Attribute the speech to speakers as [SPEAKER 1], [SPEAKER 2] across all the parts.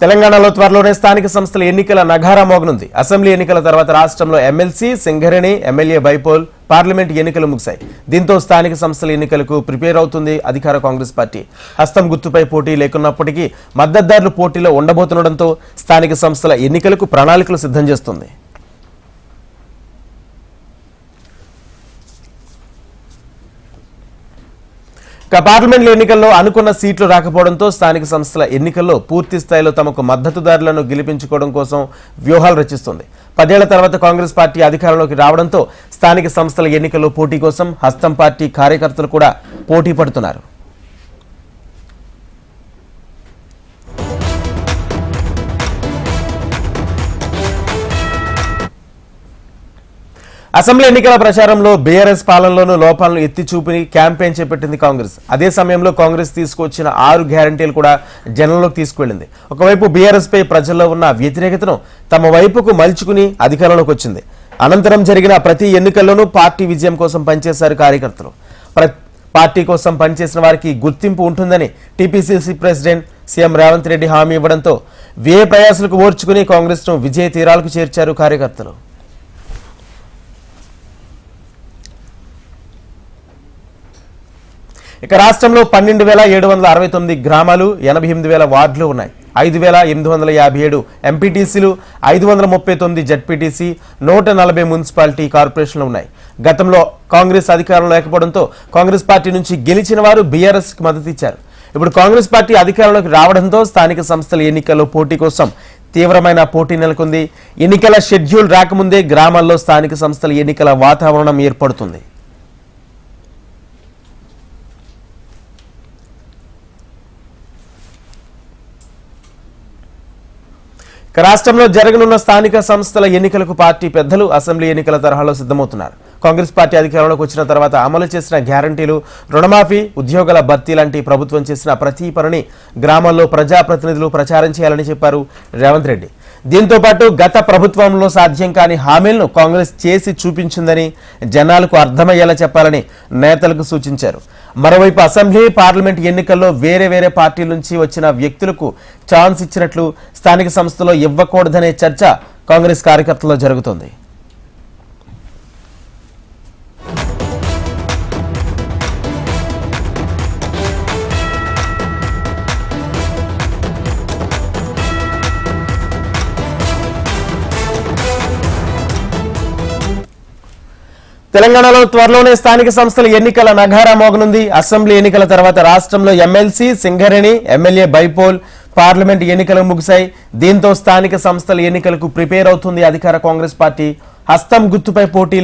[SPEAKER 1] తెలంగాణలో త్వరలోనే స్థానిక సంస్థల ఎన్నికల నగారా మోగనుంది. అసెంబ్లీ ఎన్నికల తర్వాత రాష్ట్రంలో MLC Singareni MLA bypoll parliament ఎన్నికలు ముగిశాయి. దీంతో స్థానిక సంస్థల ఎన్నికలకు ప్రిపేర్ అవుతుంది అధికార కాంగ్రెస్ పార్టీ. హస్తం గుర్తుపై పోటీ లేకున్నప్పటికీ మద్దతుదారులు పోటీలో ఉండబోతుండటంతో స్థానిక సంస్థల ఎన్నికలకు ప్రణాళికలు సిద్ధం చేస్తుంది. పార్లమెంట్ ఎన్నికల్లో అనుకున్న సీట్లు రాకపోవడంతో స్థానిక సంస్థల ఎన్నికల్లో పూర్తి స్థాయిలో తమకు మద్దతుదారులను గెలిపించుకోవడం కోసం వ్యూహాలు రచిస్తుంది. పదేళ్ళ తర్వాత కాంగ్రెస్ పార్టీ అధికారంలోకి రావడంతో స్థానిక సంస్థల ఎన్నికల్లో పోటీ కోసం హస్తం పార్టీ కార్యకర్తలు కూడా పోటీ పడుతున్నారు. అసెంబ్లీ ఎన్నికల ప్రచారంలో బీఆర్ఎస్ పాలనలోనూ లోపాలను ఎత్తి చూపి క్యాంపెయిన్ చేపట్టింది కాంగ్రెస్. అదే సమయంలో కాంగ్రెస్ తీసుకొచ్చిన ఆరు గ్యారంటీలు కూడా జనంలోకి తీసుకువెళ్ళింది. ఒకవైపు బీఆర్ఎస్ పై ప్రజల్లో ఉన్న వ్యతిరేకతను తమ వైపుకు మలుచుకుని అధికారంలోకి వచ్చింది. అనంతరం జరిగిన ప్రతి ఎన్నికల్లోనూ పార్టీ విజయం కోసం పనిచేశారు కార్యకర్తలు. పార్టీ కోసం పనిచేసిన వారికి గుర్తింపు ఉంటుందని TPCC president CM Revanth Reddy హామీ ఇవ్వడంతో వ్యయ ప్రయాసులకు ఓర్చుకుని కాంగ్రెస్ను విజయ తీరాలకు చేర్చారు కార్యకర్తలు. ఇక రాష్ట్రంలో పన్నెండు వేల ఏడు వందల అరవై తొమ్మిది గ్రామాలు ఎనభై ఎనిమిది వేల వార్డులు ఉన్నాయి. ఐదు వేల ఎనిమిది వందల యాభై ఏడు ఎంపీటీసీలు ఐదు వందల ముప్పై తొమ్మిది జడ్పీటీసీ నూట నలభై మున్సిపాలిటీ కార్పొరేషన్లు ఉన్నాయి. గతంలో కాంగ్రెస్ అధికారంలో లేకపోవడంతో కాంగ్రెస్ పార్టీ నుంచి గెలిచిన వారు బీఆర్ఎస్కి మద్దతు ఇచ్చారు. ఇప్పుడు కాంగ్రెస్ పార్టీ అధికారంలోకి రావడంతో స్థానిక సంస్థల ఎన్నికల్లో పోటీ కోసం తీవ్రమైన పోటీ నెలకొంది. ఎన్నికల షెడ్యూల్ రాకముందే గ్రామాల్లో స్థానిక సంస్థల ఎన్నికల వాతావరణం ఏర్పడుతుంది. రాష్ట్రంలో జరగనున్న స్థానిక సంస్థల ఎన్నికలకు పార్టీ పెద్దలు అసెంబ్లీ ఎన్నికల తరహాలో సిద్ధమవుతున్నారు. కాంగ్రెస్ పార్టీ అధికారంలోకి వచ్చిన తర్వాత అమలు చేసిన గ్యారంటీలు రుణమాఫీ ఉద్యోగాల భర్తీ లాంటి ప్రభుత్వం చేసిన ప్రతి పనిని గ్రామాల్లో ప్రజాప్రతినిధులు ప్రచారం చేయాలని చెప్పారు రేవంత్ రెడ్డి. దీంతో పాటు గత ప్రభుత్వంలో సాధ్యం కాని హామీలను కాంగ్రెస్ చేసి చూపించిందని జనాలకు అర్థమయ్యేలా చెప్పాలని నేతలకు సూచించారు. మరోవైపు అసెంబ్లీ పార్లమెంట్ ఎన్నికల్లో వేరే వేరే పార్టీల నుంచి వచ్చిన వ్యక్తులకు ఛాన్స్ ఇచ్చినట్లు స్థానిక సంస్థలో ఇవ్వకూడదనే చర్చ కాంగ్రెస్ కార్యకర్తల్లో జరుగుతోంది. తెలంగాణలో త్వరలోనే స్థానిక సంస్థల ఎన్నికల నగారా మోగనుంది. అసెంబ్లీ ఎన్నికల తర్వాత రాష్ట్రంలో MLC Singareni MLA bypoll parliament ఎన్నికలు ముగిశాయి. దీంతో స్థానిక సంస్థల ఎన్నికలకు ప్రిపేర్ అవుతుంది అధికార కాంగ్రెస్ పార్టీ. హస్తం గుర్తుపై పోటీ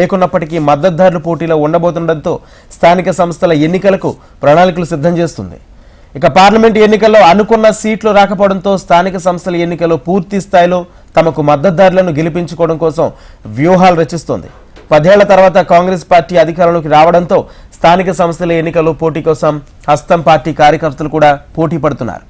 [SPEAKER 1] లేకున్నప్పటికీ మద్దతుదారులు పోటీలో ఉండబోతుండటంతో స్థానిక సంస్థల ఎన్నికలకు ప్రణాళికలు సిద్ధం చేస్తుంది. ఇక పార్లమెంట్ ఎన్నికల్లో అనుకున్న సీట్లు రాకపోవడంతో స్థానిక సంస్థల ఎన్నికల్లో పూర్తి స్థాయిలో తమకు మద్దతుదారులను గెలిపించుకోవడం కోసం వ్యూహాలు రచిస్తోంది. పదేళ్ళ తర్వాత కాంగ్రెస్ పార్టీ అధికారంలోకి రావడంతో స్థానిక సంస్థల ఎన్నికల్లో పోటీ కోసం హస్తం పార్టీ కార్యకర్తలు కూడా పోటీ పడుతున్నారు.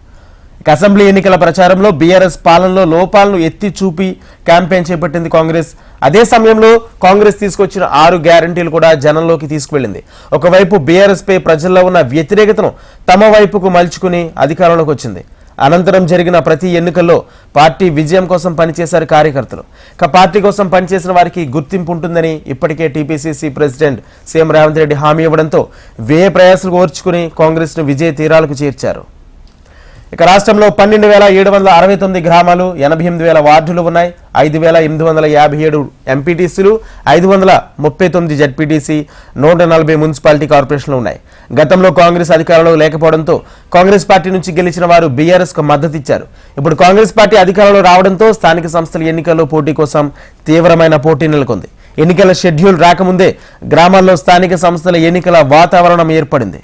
[SPEAKER 1] అసెంబ్లీ ఎన్నికల ప్రచారంలో బీఆర్ఎస్ పాలనలో లోపాలను ఎత్తి చూపి క్యాంపెయిన్ చేపట్టింది కాంగ్రెస్. అదే సమయంలో కాంగ్రెస్ తీసుకొచ్చిన ఆరు గ్యారంటీలు కూడా జనంలోకి తీసుకువెళ్ళింది. ఒకవైపు బీఆర్ఎస్పై ప్రజల్లో ఉన్న వ్యతిరేకతను తమ వైపుకు మలుచుకుని అధికారంలోకి వచ్చింది. అనంతరం జరిగిన ప్రతి ఎన్నికల్లో పార్టీ విజయం కోసం పనిచేశారు కార్యకర్తలు. ఇక పార్టీ కోసం పనిచేసిన వారికి గుర్తింపు ఉంటుందని ఇప్పటికే TPCC president CM Revanth Reddy హామీ ఇవ్వడంతో వ్యయ ప్రయాసాలు ఓర్చుకుని కాంగ్రెస్ను విజయ తీరాలకు చేర్చారు. ఇక రాష్ట్రంలో పన్నెండు వేల ఏడు వందల అరవై తొమ్మిది గ్రామాలు ఎనభై ఎనిమిది వేల వార్డులు ఉన్నాయి. ఐదు వేల ఎనిమిది వందల యాభై ఏడు ఎంపీటీసీలు ఐదు వందల ముప్పై తొమ్మిది జడ్పీటీసీ నూట నలభై మున్సిపాలిటీ కార్పొరేషన్లు ఉన్నాయి. గతంలో కాంగ్రెస్ అధికారంలో లేకపోవడంతో కాంగ్రెస్ పార్టీ నుంచి గెలిచిన వారు బీఆర్ఎస్కు మద్దతు ఇచ్చారు. ఇప్పుడు కాంగ్రెస్ పార్టీ అధికారంలో రావడంతో స్థానిక సంస్థల ఎన్నికల్లో పోటీ కోసం తీవ్రమైన పోటీ నెలకొంది. ఎన్నికల షెడ్యూల్ రాకముందే గ్రామాల్లో స్థానిక సంస్థల ఎన్నికల వాతావరణం ఏర్పడింది.